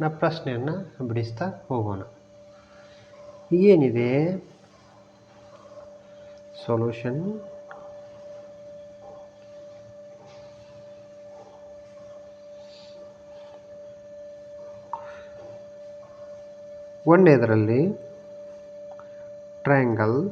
ನಾ ಪ್ರಶ್ನೆಯನ್ನು ಬಿಡಿಸ್ತಾ ಹೋಗೋಣ. ಏನಿದೆ? ಸೊಲ್ಯೂಷನ್ ಒಂದೇದರಲ್ಲಿ ಟ್ರಯಾಂಗಲ್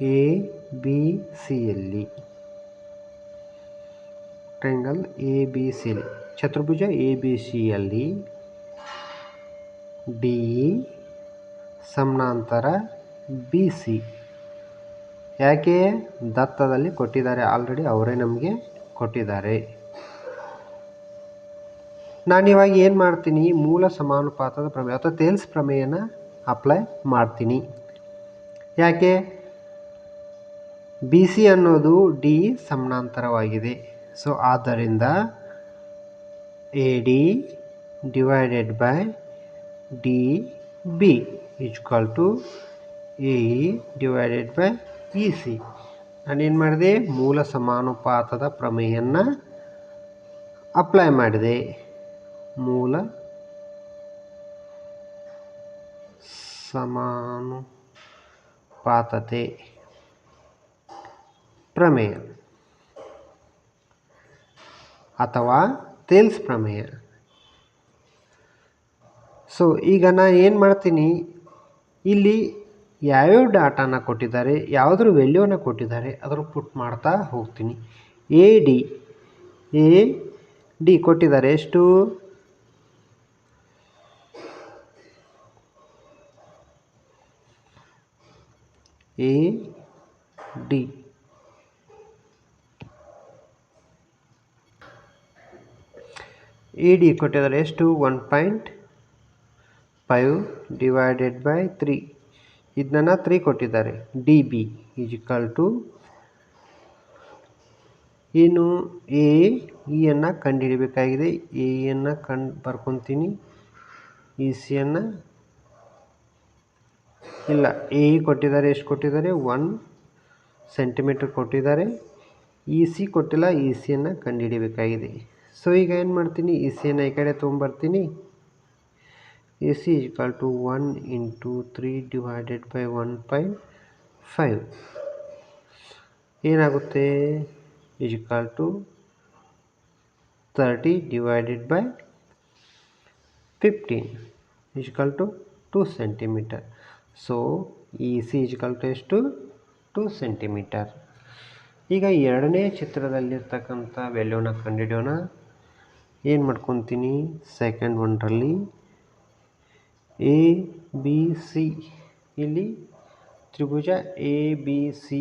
ಎ ಬಿ ಸಿಯಲ್ಲಿ ಟ್ರಯಾಂಗಲ್ ಎ ಬಿ ಸಿಲಿ ಚತುರ್ಭುಜ ಎ ಬಿ ಸಿಯಲ್ಲಿ ಡಿ ಸಮಾನಾಂತರ ಬಿ ಸಿ ಯಾಕೆ ದತ್ತದಲ್ಲಿ ಕೊಟ್ಟಿದ್ದಾರೆ? ಆಲ್ರೆಡಿ ಅವರೇ ನಮಗೆ ಕೊಟ್ಟಿದ್ದಾರೆ. ನಾನಿವಾಗ ಏನು ಮಾಡ್ತೀನಿ? ಮೂಲ ಸಮಾನುಪಾತದ ಪ್ರಮೇಯ ಅಥವಾ ತೇಲ್ಸ್ ಪ್ರಮೇಯನ ಅಪ್ಲೈ ಮಾಡ್ತೀನಿ. ಯಾಕೆ? ಬಿ ಸಿ ಅನ್ನೋದು ಡಿ ಸಮಾನಾಂತರವಾಗಿದೆ. ಸೊ ಆದ್ದರಿಂದ A D divided by D B to divided by E C ನಾನೇನು ಮಾಡಿದೆ? ಮೂಲ ಸಮಾನುಪಾತದ ಪ್ರಮೇಯನ್ನು ಅಪ್ಲೈ ಮಾಡಿದೆ. ಮೂಲ ಸಮಾನುಪಾತತೆ ಪ್ರಮೇಯ. ಅಥವಾ ತೇಲ್ಸ್ ಪ್ರಮೇಯ ಸೊ ಈಗ ನಾ ಏನು ಮಾಡ್ತೀನಿ? ಇಲ್ಲಿ ಯಾವ್ಯಾವ ಡಾಟಾನ ಕೊಟ್ಟಿದ್ದಾರೆ, ಯಾವುದ್ರ ವ್ಯಾಲ್ಯೂನ ಕೊಟ್ಟಿದ್ದಾರೆ, ಅದ್ರ ಪುಟ್ ಮಾಡ್ತಾ ಹೋಗ್ತೀನಿ. ಎ ಡಿ ಎ ಡಿ ಕೊಟ್ಟಿದ್ದಾರೆ ಎಷ್ಟು? ಎ ಡಿ ಎ ಡಿ ಕೊಟ್ಟಿದ್ದಾರೆ ಎಷ್ಟು? One point five divided by three ಇದನ್ನ ತ್ರೀ ಕೊಟ್ಟಿದ್ದಾರೆ. ಡಿ ಬಿ ಈಜಿಕಲ್ ಟು ಏನು? ಎ ಇಯನ್ನು ಕಂಡುಹಿಡಬೇಕಾಗಿದೆ ಎ ಯನ್ನು ಕಂಡು ಬರ್ಕೊತೀನಿ. ಇ ಸಿಯನ್ನು ಇಲ್ಲ. ಎ ಕೊಟ್ಟಿದ್ದಾರೆ. ಎಷ್ಟು ಕೊಟ್ಟಿದ್ದಾರೆ? ಒನ್ ಸೆಂಟಿಮೀಟ್ರ್ ಕೊಟ್ಟಿದ್ದಾರೆ. ಇ ಸಿ ಕೊಟ್ಟಿಲ್ಲ. ಇ ಸಿಯನ್ನು ಕಂಡುಹಿಡಿಬೇಕಾಗಿದೆ ಸೊ ಈಗ ಏನು ಮಾಡ್ತೀನಿ? ಇ ಸಿಯನ್ನು ಈ ಕಡೆ ತೊಗೊಂಬರ್ತೀನಿ. A C equal to one into three divided by one by five ಏನಾಗುತ್ತೆ? Equal to thirty divided by fifteen equal to two centimetre so E C equal to ಎಷ್ಟು? ಟು ಸೆಂಟಿಮೀಟರ್ ಈಗ ಎರಡನೇ ಚಿತ್ರದಲ್ಲಿರ್ತಕ್ಕಂಥ ವ್ಯಾಲ್ಯೂನ ಕಂಡುಹಿಡಿಯೋಣ. ಏನು ಮಾಡ್ಕೊತೀನಿ? ಸೆಕೆಂಡ್ ಒನ್ರಲ್ಲಿ ಎ ಬಿ ಸಿ ಇಲ್ಲಿ ತ್ರಿಭುಜ ಎ ಬಿ ಸಿ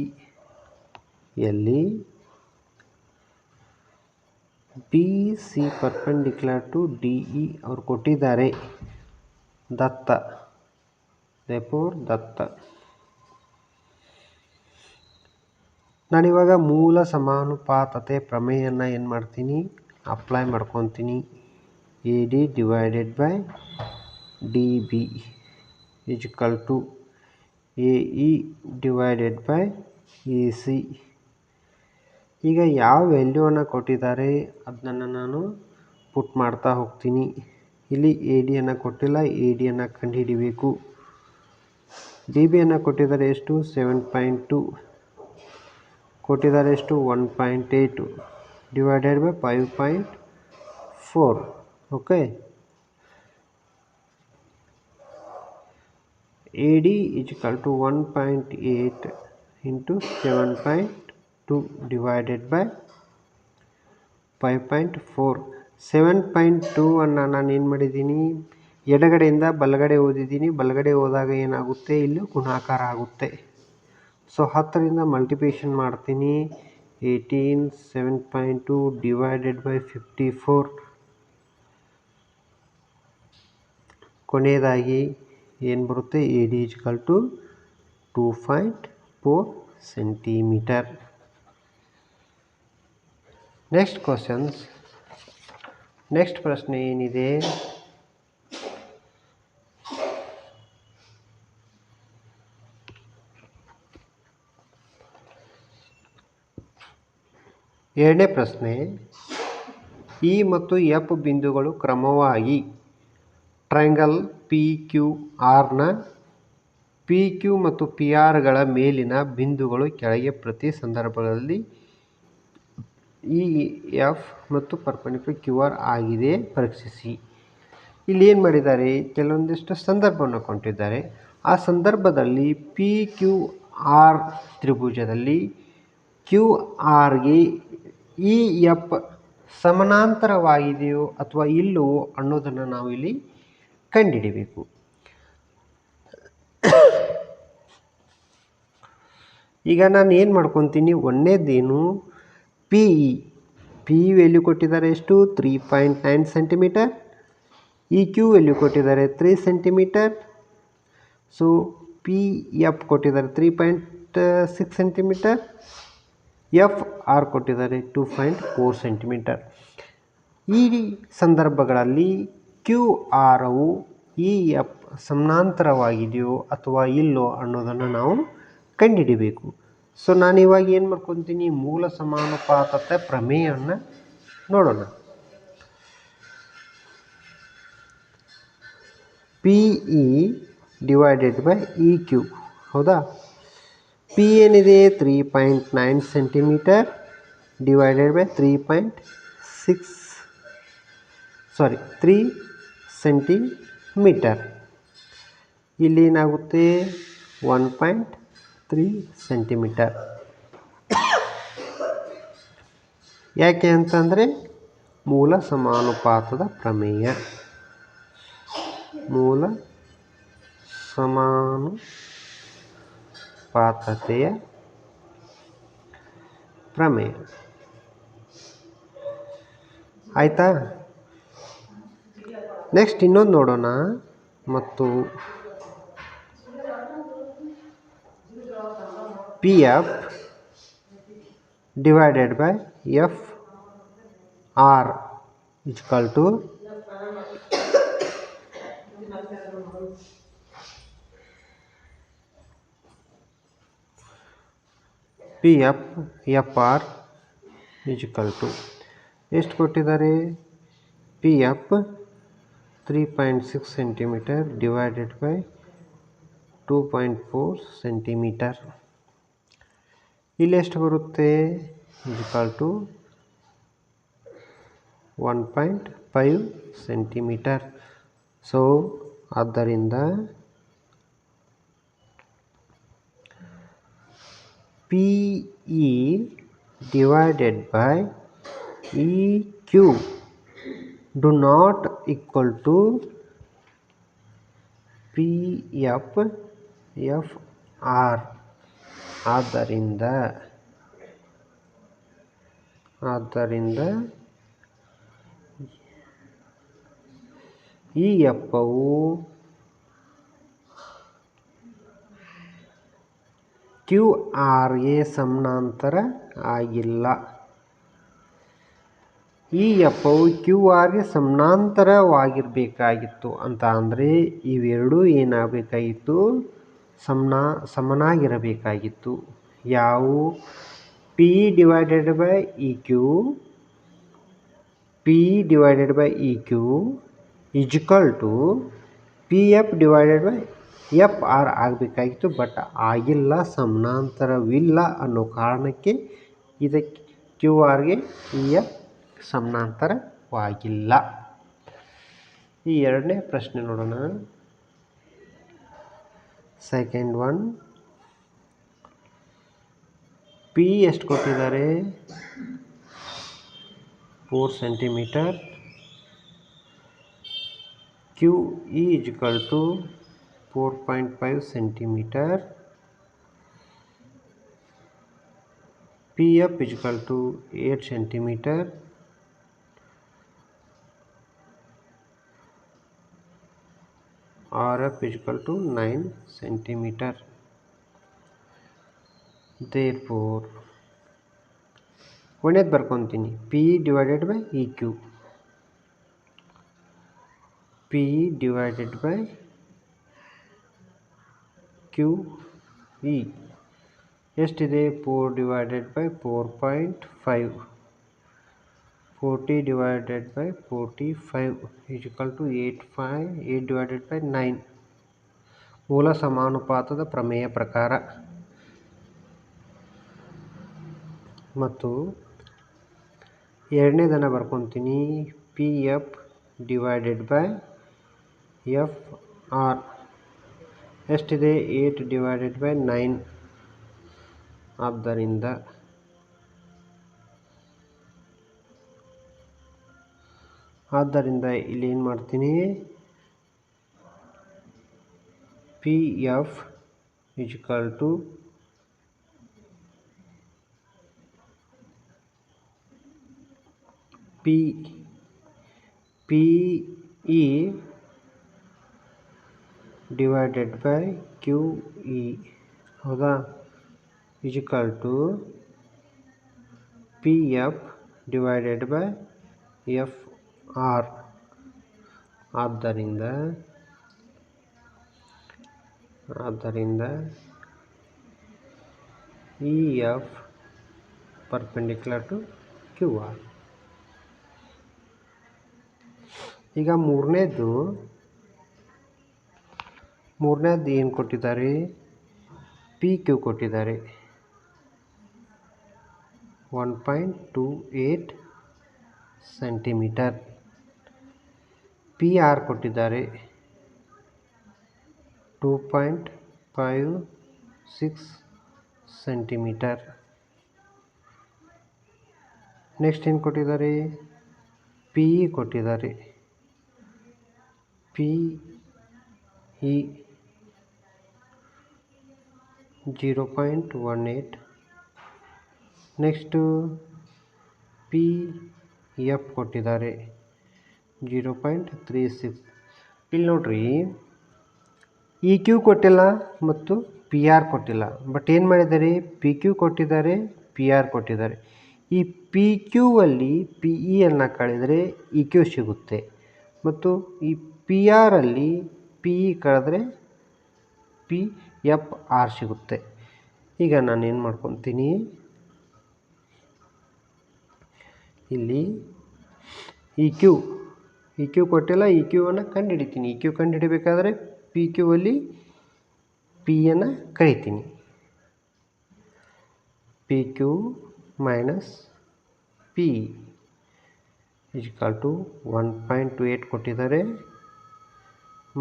ಯಲ್ಲಿ B C perpendicular to D E ಅವ್ರು ಕೊಟ್ಟಿದ್ದಾರೆ. ದತ್ತ. ದೇಪೋರ್ ದತ್ತ. ನಾನಿವಾಗ ಮೂಲ ಸಮಾನುಪಾತತೆ ಪ್ರಮೇಯನ ಏನು ಮಾಡ್ತೀನಿ? ಅಪ್ಲೈ ಮಾಡ್ಕೊತೀನಿ. A D divided by D B equal to A E divided by A C ಈಗ ಯಾವ ವ್ಯಾಲ್ಯೂವನ್ನು ಕೊಟ್ಟಿದ್ದಾರೆ ಅದನ್ನು ನಾನು ಪುಟ್ ಮಾಡ್ತಾ ಹೋಗ್ತೀನಿ. ಇಲ್ಲಿ ಎ ಡಿಯನ್ನು ಕೊಟ್ಟಿಲ್ಲ ಎ ಡಿಯನ್ನು ಕಂಡುಹಿಡಿಬೇಕು. ಡಿ ಬಿಯನ್ನು ಕೊಟ್ಟಿದ್ದಾರೆ ಎಷ್ಟು? ಸೆವೆನ್ ಪಾಯಿಂಟ್ ಟು ಕೊಟ್ಟಿದ್ದಾರೆ ಎಷ್ಟು? One point eight divided by five point four okay A D equal to one point eight into seven point two divided by five point four seven point two ಅನ್ನು ನಾನು ಏನು ಮಾಡಿದ್ದೀನಿ? ಎಡಗಡೆಯಿಂದ ಬಲಗಡೆ ಓದಿದ್ದೀನಿ. ಬಲಗಡೆ ಹೋದಾಗ ಏನಾಗುತ್ತೆ? ಇಲ್ಲಿ ಗುಣಾಕಾರ ಆಗುತ್ತೆ. ಸೊ ಹತ್ತರಿಂದ ಮಲ್ಟಿಪ್ಲಿಕೇಶನ್ ಮಾಡ್ತೀನಿ. Eighteen seven point two divided by fifty four ಕೊನೆಯದಾಗಿ ಏನು ಬರುತ್ತೆ? A D equal to two point four centimetre next questions next ಪ್ರಶ್ನೆ ಏನಿದೆ? ಎರಡನೇ ಪ್ರಶ್ನೆ ಇ ಮತ್ತು ಎಫ್ ಬಿಂದುಗಳು ಕ್ರಮವಾಗಿ ಟ್ರಯಾಂಗಲ್ ಪಿ ಕ್ಯೂ ಆರ್ನ ಪಿ ಕ್ಯೂ ಮತ್ತು ಪಿ ಆರ್ಗಳ ಮೇಲಿನ ಬಿಂದುಗಳು ಕೆಳಗೆ ಪ್ರತಿ ಸಂದರ್ಭಗಳಲ್ಲಿ ಇ ಎಫ್ ಮತ್ತು ಪರ್ಪೆಂಡಿಕ್ಯುಲರ್ ಕ್ಯೂ ಆರ್ ಆಗಿದೆ, ಪರೀಕ್ಷಿಸಿ. ಇಲ್ಲಿ ಏನು ಮಾಡಿದ್ದಾರೆ? ಕೆಲವೊಂದಿಷ್ಟು ಸಂದರ್ಭವನ್ನು ಕೊಟ್ಟಿದ್ದಾರೆ. ಆ ಸಂದರ್ಭದಲ್ಲಿ ಪಿ ಕ್ಯೂ ಆರ್ ತ್ರಿಭುಜದಲ್ಲಿ ಕ್ಯೂ ಆರ್ಗೆ ಇ ಎಫ್ ಸಮಾನಾಂತರವಾಗಿದೆಯೋ ಅಥವಾ ಇಲ್ಲವೋ ಅನ್ನೋದನ್ನು ನಾವು ಇಲ್ಲಿ ಕಂಡುಹಿಡಿಬೇಕು ಈಗ ನಾನು ಏನು ಮಾಡ್ಕೊತೀನಿ? ಒಂದನೇದೇನು P E P E value ಕೊಟ್ಟಿದ್ದಾರೆ ಎಷ್ಟು? Three point nine centimetre E Q value ಕೊಟ್ಟಿದ್ದಾರೆ three centimetre so P F ಕೊಟ್ಟಿದ್ದಾರೆ three point six centimetre F R ಕೊಟ್ಟಿದ್ದಾರೆ ಟೂ ಪಾಯಿಂಟ್ ಫೋರ್ ಸೆಂಟಿಮೀಟರ್ ಈ ಸಂದರ್ಭಗಳಲ್ಲಿ ಕ್ಯೂ ಆರವು ಇ ಎಫ್ ಸಮಾನಾಂತರವಾಗಿದೆಯೋ ಅಥವಾ ಇಲ್ಲೋ ಅನ್ನೋದನ್ನು ನಾವು ಕಂಡುಹಿಡಿಬೇಕು. ಸೊ ನಾನು ಇವಾಗ ಏನು ಮಾಡ್ಕೊತೀನಿ? ಮೂಲ ಸಮಾನುಪಾತತೆ ಪ್ರಮೇಯವನ್ನು ನೋಡೋಣ. P E divided by E Q ಹೌದಾ? ಪಿ ಏನಿದೆ? Three point nine centimetre divided by three point six sorry three centimetre ಇಲ್ಲಿ ಏನಾಗುತ್ತೆ? ಒನ್ ಪಾಯಿಂಟ್ ತ್ರೀ ಸೆಂಟಿಮೀಟರ್ ಯಾಕೆ ಅಂತಂದರೆ ಮೂಲ ಸಮಾನುಪಾತದ ಪ್ರಮೇಯ. ಮೂಲ ಸಮಾನುಪಾತತೆಯ ಪ್ರಮೇಯ ಆಯಿತಾ ನೆಕ್ಸ್ಟ್ ಇನ್ನೊಂದು ನೋಡೋಣ ಮತ್ತು P F divided by F R equal to P F F R equal to ಎಷ್ಟು ಕೊಟ್ಟಿದ್ದಾರೆ? P F three point six centimetre divided by two point four centimetre ಇಲ್ಲಿ ಎಷ್ಟು ಬರುತ್ತೆ? Equal to one point five centimetre so ಆದ್ದರಿಂದ P E divided by E Q do not equal to P F F R ಆದ್ದರಿಂದ ಆದ್ದರಿಂದ ಈ ಎಪ್ಪವು Q ಆರ್ಗೆ ಸಮಾನಾಂತರ ಆಗಿಲ್ಲ. ಈ ಎಪ್ಪವು ಕ್ಯೂ ಆರ್ಗೆ ಸಮಾನಾಂತರವಾಗಿರಬೇಕಾಗಿತ್ತು. ಅಂತ ಅಂದರೆ ಇವೆರಡೂ ಏನಾಗಬೇಕಾಗಿತ್ತು? ಸಮನಾ, ಸಮನಾಗಿರಬೇಕಾಗಿತ್ತು. ಯಾವು P divided by E Q, P divided by E Q equal to P F divided by F R ಆಗಬೇಕಾಗಿತ್ತು ಬಟ್ ಆಗಿಲ್ಲ, ಸಮಾನಾಂತರವಿಲ್ಲ ಅನ್ನೋ ಕಾರಣಕ್ಕೆ ಇದಕ್ಕೆ ಕ್ಯೂ ಆರ್ಗೆ ಈ ಎಫ್ ಸಮಾನಾಂತರವಾಗಿಲ್ಲ. ಈ ಎರಡನೇ ಪ್ರಶ್ನೆ ನೋಡೋಣ. ಸೆಕೆಂಡ್ ಒನ್ ಪಿ ಎಷ್ಟು ಕೊಟ್ಟಿದ್ದಾರೆ? Four centimetre Q is to four point five centimetre P F equal to eight centimetre R F equal to nine centimetre therefore ಒಂದೇದು ಬರ್ಕೊತೀನಿ P divided by E Q P divided by Q E ಎಷ್ಟಿದೆ? Four divided by four point five forty divided by forty five equal to eight five eight divided by nine ಮೂಲ ಸಮಾನುಪಾತದ ಪ್ರಮೇಯ ಪ್ರಕಾರ. ಮತ್ತು ಎರಡನೇದನ್ನು ಬರ್ಕೊತೀನಿ. P F divided by F R ಎಷ್ಟಿದೆ eight divided by nine ಆದ್ದರಿಂದ ಆದ್ದರಿಂದ ಇಲ್ಲಿ ಏನು ಮಾಡ್ತೀನಿ? P F equal to P P E divided by Q E ಹೌದಾ equal to P F divided by F R ಆದ್ದರಿಂದ ಆದ್ದರಿಂದ E F perpendicular to Q R ಈಗ ಮೂರನೇದು ಮೂರನೇದು ಏನು ಕೊಟ್ಟಿದ್ದಾರೆ? ಪಿ ಕ್ಯೂ ಕೊಟ್ಟಿದ್ದಾರೆ. One point two eight centimetre P R ಕೊಟ್ಟಿದ್ದಾರೆ. Two point five six centimetre next ಏನು ಕೊಟ್ಟಿದ್ದಾರೆ? ಪಿ ಇ ಕೊಟ್ಟಿದ್ದಾರೆ. P E zero point one eight next P F ಕೊಟ್ಟಿದ್ದಾರೆ. Zero point three six. ಇಲ್ಲಿ ನೋಡ್ರಿ, ಇ ಕ್ಯೂ ಕೊಟ್ಟಿಲ್ಲ ಮತ್ತು ಪಿ ಆರ್ ಕೊಟ್ಟಿಲ್ಲ. ಬಟ್ ಏನು ಮಾಡಿದ್ದಾರೆ? ಪಿ ಕ್ಯೂ ಕೊಟ್ಟಿದ್ದಾರೆ, ಪಿ ಆರ್ ಕೊಟ್ಟಿದ್ದಾರೆ. ಈ ಪಿ ಕ್ಯೂ ಅಲ್ಲಿ ಪಿ ಇ ಅನ್ನು ಕಳೆದರೆ ಇ ಕ್ಯೂ ಸಿಗುತ್ತೆ. ಮತ್ತು ಈ ಪಿ ಆರಲ್ಲಿ ಪಿ ಇ ಕಳೆದ್ರೆ ಪಿ ಎಫ್ ಆರ್ ಸಿಗುತ್ತೆ. ಈಗ ನಾನು ಏನು ಮಾಡ್ಕೊತೀನಿ? ಇಲ್ಲಿ ಇ ಕ್ಯೂ ಇ ಕ್ಯೂ ಕೊಟ್ಟಿಲ್ಲ ಇ ಕ್ಯೂವನ್ನು ಕಂಡುಹಿಡಿತೀನಿ ಇ ಕ್ಯೂ ಕಂಡುಹಿಡಿಬೇಕಾದ್ರೆ ಪಿ ಕ್ಯೂ ಅಲ್ಲಿ ಪಿಯನ್ನು ಕರಿತೀನಿ. P Q minus P equal to one point two eight ಕೊಟ್ಟಿದ್ದಾರೆ.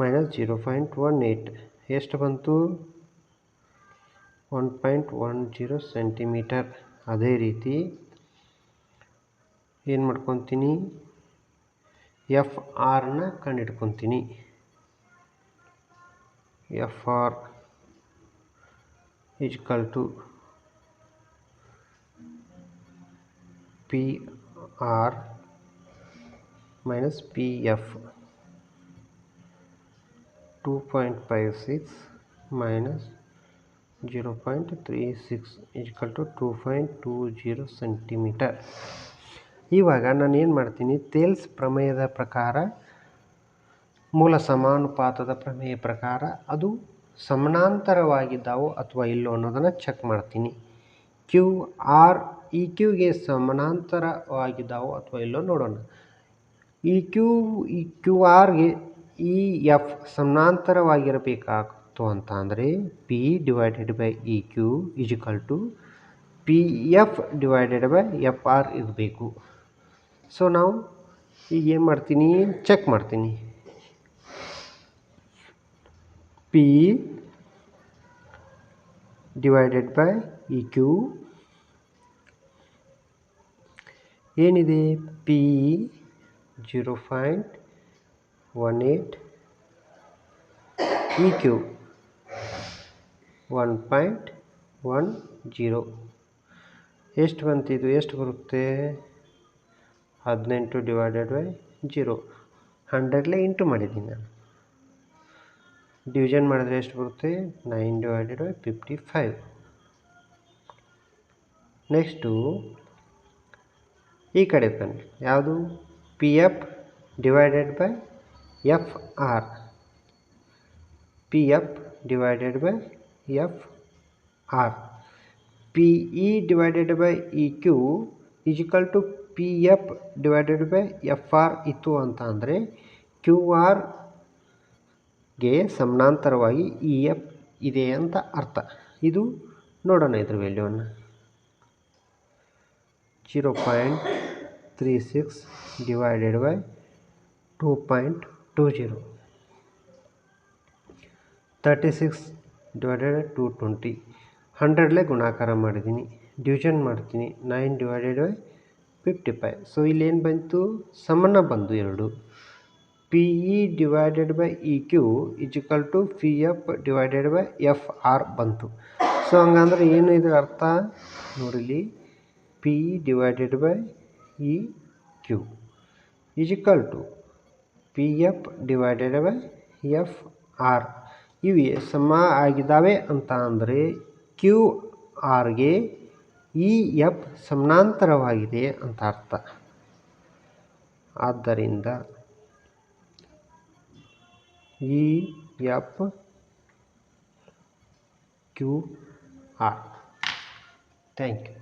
Minus zero point one eight ಎಷ್ಟು ಬಂತು? One point one zero centimetre. ಅದೇ ರೀತಿ ಏನು ಮಾಡ್ಕೊತೀನಿ? ಎಫ್ ಆರ್ನ ಕಂಡಿಡ್ಕೊತೀನಿ F R equal to P R minus P F. Two point five six minus zero point three six to two point two zero centimetre ಇವಾಗ ನಾನು ಏನು ಮಾಡ್ತೀನಿ? ತೇಲ್ಸ್ ಪ್ರಮೇಯದ ಪ್ರಕಾರ, ಮೂಲ ಸಮಾನುಪಾತದ ಪ್ರಮೇಯ ಪ್ರಕಾರ ಅದು ಸಮಾನಾಂತರವಾಗಿದ್ದಾವೋ ಅಥವಾ ಇಲ್ಲೋ ಅನ್ನೋದನ್ನು ಚೆಕ್ ಮಾಡ್ತೀನಿ. ಕ್ಯೂ ಆರ್ ಇ ಕ್ಯೂಗೆ ಸಮಾನಾಂತರವಾಗಿದ್ದಾವೋ ಅಥವಾ ಇಲ್ಲೋ ನೋಡೋಣ. ಇ ಕ್ಯೂ ಇ ಕ್ಯೂ ಆರ್ಗೆ ಇ ಎಫ್ ಸಮಾನಾಂತರವಾಗಿರಬೇಕಾಗ್ತು ಅಂತ ಅಂದರೆ P divided by E Q equal to P F divided by F R ಇರಬೇಕು. ಸೊ ನಾವು ಈಗ ಏನು ಮಾಡ್ತೀನಿ? ಚೆಕ್ ಮಾಡ್ತೀನಿ. P divided by E Q ಏನಿದೆ? P zero point one eight E Q one point one zero ಎಷ್ಟು ಬಂತಿದ್ದು ಎಷ್ಟು ಬರುತ್ತೆ? ಹದಿನೆಂಟು ಡಿವೈಡೆಡ್ ಬೈ ಜೀರೋ ಹಂಡ್ರೆಡ್ಲೆ ಇಂಟು ಮಾಡಿದ್ದೀನಿ ನಾನು. ಡಿವಿಷನ್ ಮಾಡಿದ್ರೆ ಎಷ್ಟು ಬರುತ್ತೆ? Nine divided by fifty five next ಈ ಕಡೆ ಬನ್ನಿ. ಯಾವುದು? P F divided by F R P F divided by F R P E divided by E Q equal to P F divided by F R ಇತ್ತು ಅಂತ ಅಂದರೆ Q ಆರ್ಗೆ ಸಮಾನಾಂತರವಾಗಿ E F ಇದೆ ಅಂತ ಅರ್ಥ. ಇದು ನೋಡೋಣ ಇದ್ರ ವ್ಯಾಲ್ಯೂವನ್ನು zero point three six divided by two point two zero thirty six divided to twenty ಹಂಡ್ರೆಡ್ಲೇ ಗುಣಾಕಾರ ಮಾಡಿದ್ದೀನಿ ಡಿವಿಷನ್ ಮಾಡ್ತೀನಿ. Nine divided by fifty five so ಇಲ್ಲೇನು ಬಂತು? ಸಮನ ಬಂದು ಎರಡು. P E divided by E Q equal to P F divided by F R ಬಂತು. So ಹಂಗಂದ್ರೆ ಏನು ಇದ್ರ ಅರ್ಥ? ನೋಡಿಲಿ P E divided by E Q equal to P F divided by F R ಇವೆ ಸಮ ಆಗಿದ್ದಾವೆ ಅಂತ ಅಂದರೆ ಕ್ಯೂ ಆರ್ಗೆ ಇ ಎಫ್ ಸಮಾನಾಂತರವಾಗಿದೆ ಅಂತ ಅರ್ಥ. ಆದ್ದರಿಂದ E F Q R thank you